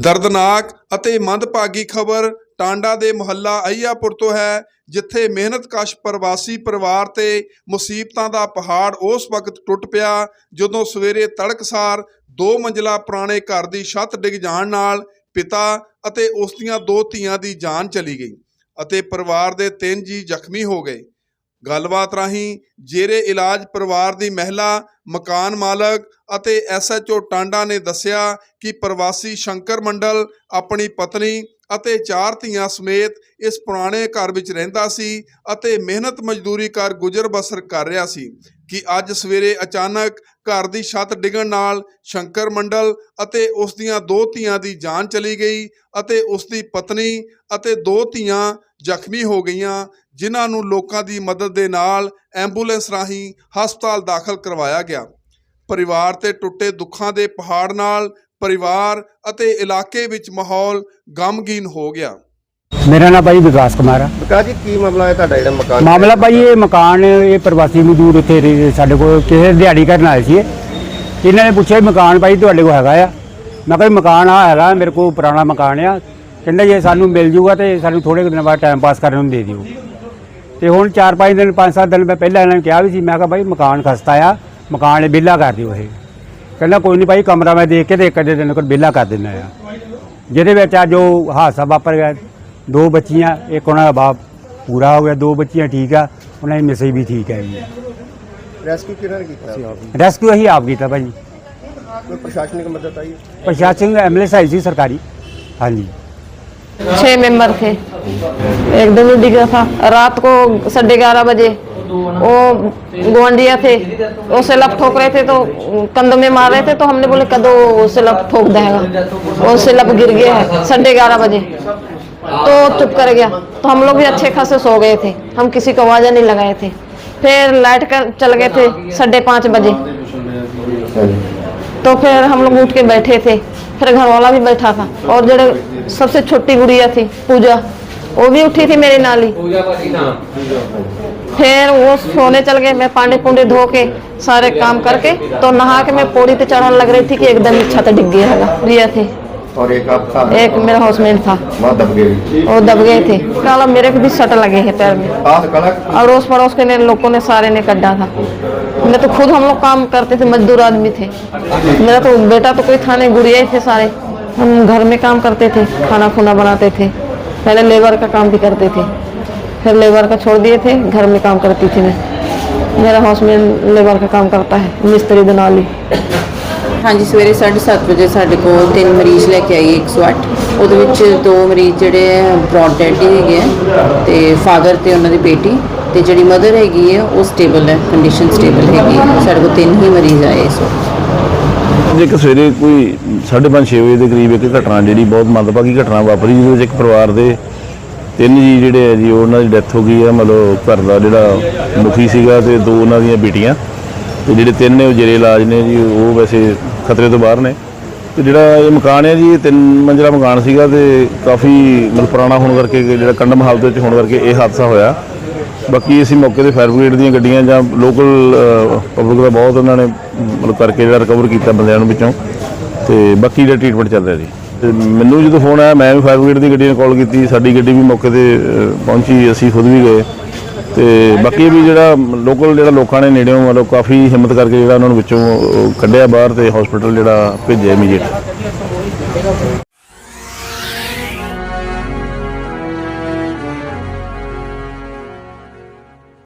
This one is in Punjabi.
ਦਰਦਨਾਕ ਅਤੇ ਮੰਦਭਾਗੀ ਖਬਰ ਟਾਂਡਾ ਦੇ ਮੁਹੱਲਾ ਅਈਆਪੁਰ ਤੋਂ ਹੈ, ਜਿੱਥੇ ਮਿਹਨਤਕਸ਼ ਪ੍ਰਵਾਸੀ ਪਰਿਵਾਰ ਤੇ ਮੁਸੀਬਤਾਂ ਦਾ ਪਹਾੜ ਉਸ ਵਕਤ ਟੁੱਟ ਪਿਆ, ਜਦੋਂ ਸਵੇਰੇ ਤੜਕਸਾਰ ਦੋ ਮੰਜ਼ਲਾ ਪੁਰਾਣੇ ਘਰ ਦੀ ਛੱਤ ਡਿੱਗ ਜਾਣ ਨਾਲ ਪਿਤਾ ਅਤੇ ਉਸ ਦੀਆਂ ਦੋ ਧੀਆਂ ਦੀ ਜਾਨ ਚਲੀ ਗਈ ਅਤੇ ਪਰਿਵਾਰ ਦੇ ਤਿੰਨ ਜੀ ਜ਼ਖਮੀ ਹੋ ਗਏ। ਗੱਲਬਾਤ ਰਾਹੀਂ ਜੇਰੇ ਇਲਾਜ ਪਰਿਵਾਰ ਦੀ ਮਹਿਲਾ, ਮਕਾਨ ਮਾਲਕ ਅਤੇ ਐਸਐਚਓ ਟਾਂਡਾ ਨੇ ਦੱਸਿਆ ਕਿ ਪ੍ਰਵਾਸੀ ਸ਼ੰਕਰ ਮੰਡਲ, ਆਪਣੀ ਪਤਨੀ ਅਤੇ ਚਾਰ ਧੀਆਂ ਸਮੇਤ ਇਸ ਪੁਰਾਣੇ ਘਰ ਵਿੱਚ ਰਹਿੰਦਾ ਸੀ ਅਤੇ ਮਿਹਨਤ ਮਜ਼ਦੂਰੀ ਕਰ ਗੁਜ਼ਰ ਬਸਰ ਕਰ ਰਿਹਾ ਸੀ ਕਿ ਅੱਜ ਸਵੇਰੇ ਅਚਾਨਕ ਘਰ ਦੀ ਛੱਤ ਡਿੱਗਣ ਨਾਲ ਸ਼ੰਕਰ ਮੰਡਲ ਅਤੇ ਉਸ ਦੀਆਂ ਦੋ ਧੀਆਂ ਦੀ ਜਾਨ ਚਲੀ ਗਈ ਅਤੇ ਉਸ ਦੀ ਪਤਨੀ ਅਤੇ ਦੋ ਧੀਆਂ ਜ਼ਖਮੀ ਹੋ ਗਈਆਂ ਜਿਨ੍ਹਾਂ ਨੂੰ ਲੋਕਾਂ ਦੀ ਮਦਦ ਦੇ ਨਾਲ ਐਂਬੂਲੈਂਸ ਰਾਹੀਂ ਹਸਪਤਾਲ ਦਾਖਲ ਕਰਵਾਇਆ ਗਿਆ। ਪਰਿਵਾਰ ਤੇ ਟੁੱਟੇ ਦੁੱਖਾਂ ਦੇ ਪਹਾੜ ਨਾਲ ਪਰਿਵਾਰ ਅਤੇ ਇਲਾਕੇ ਵਿੱਚ ਮਾਹੌਲ ਗਮਗੀਨ ਹੋ ਗਿਆ। ਮੇਰਾ ਨਾਮ ਭਾਈ ਵਿਕਾਸ ਕੁਮਾਰ ਆ। ਵਿਕਾਸ ਜੀ ਕੀ ਮਾਮਲਾ ਹੈ ਤੁਹਾਡਾ ਜਿਹੜਾ ਮਕਾਨ? ਮਾਮਲਾ ਭਾਈ ਇਹ ਮਕਾਨ ਇਹ ਪ੍ਰਵਾਸੀ ਮਜ਼ਦੂਰ ਇੱਥੇ ਸਾਡੇ ਕੋਲ ਕਿਸੇ ਦਿਹਾੜੀ ਕਰਨ ਆਏ ਸੀ ਇਹ। ਇਹਨਾਂ ਨੇ ਪੁੱਛਿਆ ਵੀ ਮਕਾਨ ਭਾਈ ਤੁਹਾਡੇ ਕੋਲ ਹੈਗਾ ਆ। ਮੈਂ ਕਿਹਾ ਵੀ ਮਕਾਨ ਆ ਹੈਗਾ ਮੇਰੇ ਕੋਲ ਪੁਰਾਣਾ ਮਕਾਨ ਆ। ਕਹਿੰਦਾ ਜੇ ਸਾਨੂੰ ਮਿਲ ਜੂਗਾ ਤੇ ਸਾਨੂੰ ਥੋੜੇ ਕੁ ਦਿਨਾਂ ਬਾਅਦ ਟਾਈਮ ਪਾਸ ਕਰਨ ਨੂੰ ਦੇ ਦਿਓ। ਤੇ ਹੁਣ 4-5 ਦਿਨ 5-7 ਦਿਨ ਮੈਂ ਪਹਿਲਾਂ ਇਹਨਾਂ ਨੂੰ ਕਿਹਾ ਵੀ ਸੀ ਮੈਂ ਕਿਹਾ ਭਾਈ ਮਕਾਨ ਖਸਤਾ ਆ ਮਕਾਨ ਇਹ ਵਿਹਲਾ ਕਰ ਦਿਓ ਇਹ। ਕਹਿੰਦਾ ਕੋਈ ਨਹੀਂ ਭਾਈ ਕਮਰਾ ਮੈਂ ਦੇਖ ਕੇ ਤੇ ਇੱਕ ਅੱਧੇ ਦਿਨ ਕੋਲ ਵਿਹਲਾ ਕਰ ਦਿੰਦਾ ਆ। ਜਿਹਦੇ ਵਿੱਚ ਅੱਜ ਉਹ ਹਾਦਸਾ ਵਾਪਰ ਗਿਆ ਦੋ ਬੱਚੀਆਂ ਇੱਕ ਉਹਨਾਂ ਦਾ ਬਾਪ ਪੂਰਾ ਹੋ ਗਿਆ ਦੋ ਬੱਚੀਆਂ ਠੀਕ ਆ ਉਹਨਾਂ ਦੀ ਮਿਸੇ ਵੀ ਠੀਕ ਹੈ ਜੀ ਰੈਸਕਿਊ ਕਿਹਨਾਂ ਕੀਤਾ? ਰੈਸਕਿਊ ਅਸੀਂ ਆਪ ਕੀਤਾ ਭਾਜੀ ਕੋਈ ਪ੍ਰਸ਼ਾਸਨਿਕ ਮਦਦ ਆਈ ਪ੍ਰਸ਼ਾਸਨ ਐਮਬੂਲੈਂਸ ਆਈ ਸੀ ਸਰਕਾਰੀ। ਹਾਂਜੀ। छह मेंबर थे। एक दिन डिगा था। रात को साढ़े ग्यारह बजे वो गुआंढिया थे। वो सिलप ठोक रहे थे तो कंधों में मार रहे थे तो हमने बोले, कदो सिलप ठोक देगा वो सिलप गिर गया है साढ़े ग्यारह बजे। तो चुप कर गया। तो हम लोग भी अच्छे खासे सो गए थे। हम किसी को आवाज़ नहीं लगाए थे। फिर लाइट कर चल गए थे साढ़े पाँच बजे। तो फिर हम लोग उठ के बैठे थे। फिर घर वाला भी बैठा था और जो सबसे छोटी गुड़िया थी पूजा वो भी उठी थी मेरे नाल ही। फिर वो सोने चल गए मैं पांडे पुंडे धो के सारे काम करके तो नहा के मैं पौड़ी पे चढ़ने लग रही थी कि एकदम छत डिग गया है रिया थे। और एक आप था? एक मेरा हाउसमेट था। वहाँ दब गए वो दब गए थे। काला मेरे को भी सट लगे हैं पैर में। कड़क। अड़ोस पड़ोस के ने लोगों ने सारे ने कड्डा था। मैं तो खुद हम लोग काम करते थे मजदूर आदमी थे मेरा तो बेटा तो कोई था नहीं गुड़िया ही थे सारे हम घर में काम करते थे खाना खुना बनाते थे पहले लेबर का काम भी करते थे फिर लेबर का छोड़ दिए थे घर में काम करती थी मैं मेरा हाउस में लेबर का काम करता है मिस्त्री दनाली ਹਾਂਜੀ ਸਵੇਰੇ 7:30 ਵਜੇ ਸਾਡੇ ਕੋਲ ਤਿੰਨ ਮਰੀਜ਼ ਲੈ ਕੇ ਆਈ 108 ਉਹਦੇ ਵਿੱਚ ਦੋ ਮਰੀਜ਼ ਜਿਹੜੇ ਬ੍ਰੌਡ ਡੈਡ ਹੀ ਹੈਗੇ ਆ ਤੇ ਫਾਦਰ ਤੇ ਉਹਨਾਂ ਦੀ ਬੇਟੀ ਤੇ ਜਿਹੜੀ ਮਦਰ ਹੈਗੀ ਹੈ, ਉਹ ਸਟੇਬਲ ਹੈ ਕੰਡੀਸ਼ਨ ਸਟੇਬਲ ਹੈਗੀ ਹੈ। ਸਾਡੇ ਕੋਲ ਤਿੰਨ ਹੀ ਮਰੀਜ਼ ਆਏ ਇਸ ਵਕਤ। ਅੱਜ ਇੱਕ ਸਵੇਰੇ ਕੋਈ 5:30 ਛੇ ਵਜੇ ਦੇ ਕਰੀਬ ਇੱਕ ਘਟਨਾ ਜਿਹੜੀ ਬਹੁਤ ਮੰਦਭਾਗੀ ਘਟਨਾ ਵਾਪਰੀ, ਜਿਹਦੇ ਵਿੱਚ ਇੱਕ ਪਰਿਵਾਰ ਦੇ ਤਿੰਨ ਜੀ ਜਿਹੜੇ ਆ ਜੀ ਉਹਨਾਂ ਦੀ ਡੈਥ ਹੋ ਗਈ ਆ। ਮਤਲਬ ਘਰ ਦਾ ਜਿਹੜਾ ਮੁਖੀ ਸੀਗਾ ਤੇ ਦੋ ਉਹਨਾਂ ਦੀਆਂ ਬੇਟੀਆਂ। ਤੇ ਜਿਹੜੇ ਤਿੰਨ ਨੇ, ਉਹ ਜੇਰੇ ਇਲਾਜ ਨੇ ਜੀ, ਉਹ ਵੈਸੇ ਖਤਰੇ ਤੋਂ ਬਾਹਰ ਨੇ। ਤੇ ਜਿਹੜਾ ਇਹ ਮਕਾਨ ਹੈ ਜੀ, ਇਹ ਤਿੰਨ ਮੰਜਲਾ ਮਕਾਨ ਸੀਗਾ ਤੇ ਕਾਫੀ ਮਤਲਬ ਪੁਰਾਣਾ ਹੋਣ ਕਰਕੇ, ਜਿਹੜਾ ਕੰਡਮ ਹਾਲਤ ਵਿੱਚ ਹੋਣ ਕਰਕੇ ਇਹ ਹਾਦਸਾ ਹੋਇਆ। ਬਾਕੀ ਅਸੀਂ ਮੌਕੇ ਤੇ ਫਾਇਰ ਬ੍ਰਿਗੇਡ ਦੀਆਂ ਗੱਡੀਆਂ ਜਾਂ ਲੋਕਲ ਪਬਲਿਕ ਦਾ ਬਹੁਤ ਉਹਨਾਂ ਨੇ, ਮਤਲਬ ਕਰਕੇ ਜਿਹੜਾ ਰਿਕਵਰ ਕੀਤਾ ਬੰਦਿਆਂ ਨੂੰ ਵਿੱਚੋਂ। ਤੇ ਬਾਕੀ ਜਿਹੜਾ ਟ੍ਰੀਟਮੈਂਟ ਚੱਲ ਰਿਹਾ ਜੀ। ਤੇ ਮੈਨੂੰ ਜਦੋਂ ਫੋਨ ਆਇਆ, ਮੈਂ ਵੀ ਫਾਇਰ ਬ੍ਰਿਗੇਡ ਦੀ ਗੱਡੀ ਨੂੰ ਕਾਲ ਕੀਤੀ, ਸਾਡੀ ਗੱਡੀ ਵੀ ਮੌਕੇ ਤੇ ਪਹੁੰਚੀ, ਅਸੀਂ ਖੁਦ ਵੀ ਗਏ। ਤੇ ਬਾਕੀ ਵੀ ਜਿਹੜਾ ਲੋਕਲ ਜਿਹੜਾ ਲੋਕਾਂ ਨੇ ਨੇੜਿਓਂ, ਮਤਲਬ ਕਾਫੀ ਹਿੰਮਤ ਕਰਕੇ ਜਿਹੜਾ ਉਹਨਾਂ ਨੂੰ ਵਿੱਚੋਂ ਕੱਢਿਆ ਬਾਹਰ ਤੇ ਹਸਪੀਟਲ ਜਿਹੜਾ ਭੇਜਿਆ ਇਮੀਡੀਏਟ